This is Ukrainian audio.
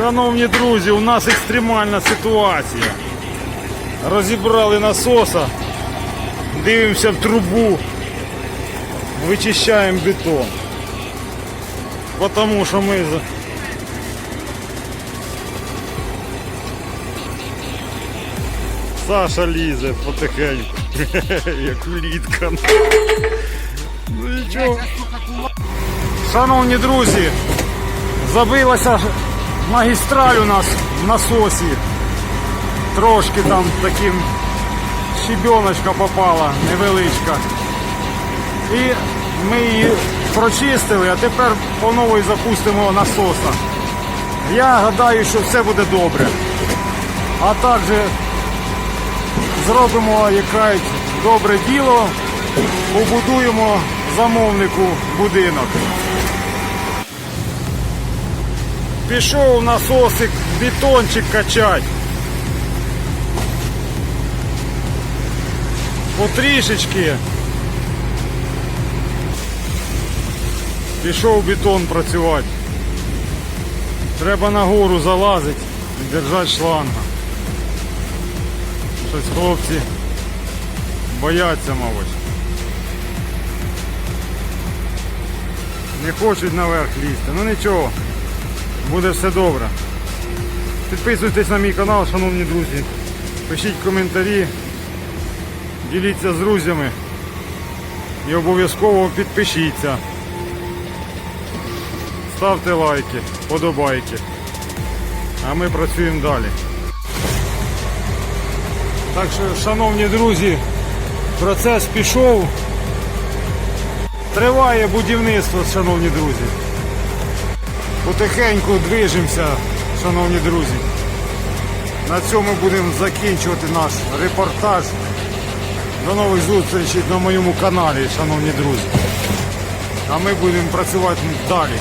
Шановні друзі, у нас екстремальна ситуація. Розібрали насоса, дивимося в трубу, вичищаємо бетон. Потому що ми за- Саша лізе потихеньку, як влітка. Ну нічого. Шановні друзі, забилася ж Магістраль у нас в насосі. Трошки там таким щебеночка попала, невеличка. І ми її прочистили, а тепер по новій запустимо насоса. Я гадаю, що все буде добре. А також зробимо яке добре діло, побудуємо замовнику будинок. Пішов насосик, бетончик качать. Потрішечки. Пішов бетон працювати. Треба нагору залазити і держати шланга. Щось хлопці бояться, мабуть. Не хочуть наверх лізти. Ну нічого, буде все добре. Підписуйтесь на мій канал, шановні друзі. Пишіть коментарі, діліться з друзями і обов'язково підпишіться. Ставте лайки, подобайки. А ми працюємо далі. Так що, шановні друзі, процес пішов. Триває будівництво, шановні друзі. Потихеньку движемося, шановні друзі. На цьому будемо закінчувати наш репортаж. До нових зустрічей на моєму каналі, шановні друзі. А ми будемо працювати далі.